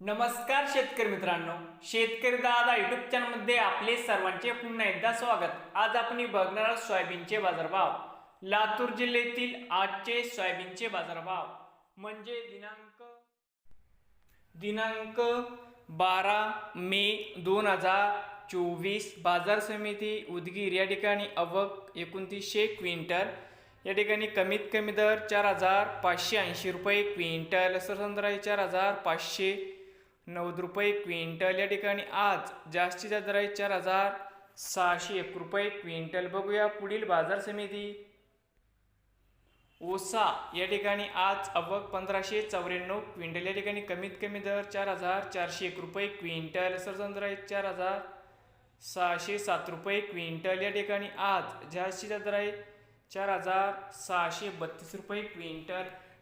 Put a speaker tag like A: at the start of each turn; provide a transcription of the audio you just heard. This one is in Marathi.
A: नमस्कार शेतकरी मित्रांनो शेतकरी दादा युट्यूब चॅनलमध्ये आपले सर्वांचे पुन्हा एकदा स्वागत. आज आपण बघणार आहोत सोयाबीनचे बाजारभाव. लातूर जिल्ह्यातील आजचे सोयाबीनचे बाजारभाव. म्हणजे दिनांक दिनांक बारा मे दोन हजार चोवीस. बाजार समिती उदगीर या ठिकाणी अवक एकोणतीसशे क्विंटल. या ठिकाणी कमीत कमी दर चार हजार पाचशे ऐंशी रुपये क्विंटल. सरसंद्राई चार हजार पाचशे नव्वद रुपये क्विंटल या ठिकाणी. आज जास्तीचा दर आहे चार हजार सहाशे एक रुपये क्विंटल. बघूया पुढील बाजार समिती. ओसा या ठिकाणी आज अवक पंधराशे चौऱ्याण्णव क्विंटल या ठिकाणी. कमीत कमी दर चार हजार चारशे एक रुपये क्विंटल. सरसंद्र आहे चार हजार सहाशे सात रुपये क्विंटल या ठिकाणी. आज जास्तीचा दर आहे चार हजार सहाशे बत्तीस रुपये क्विंटल.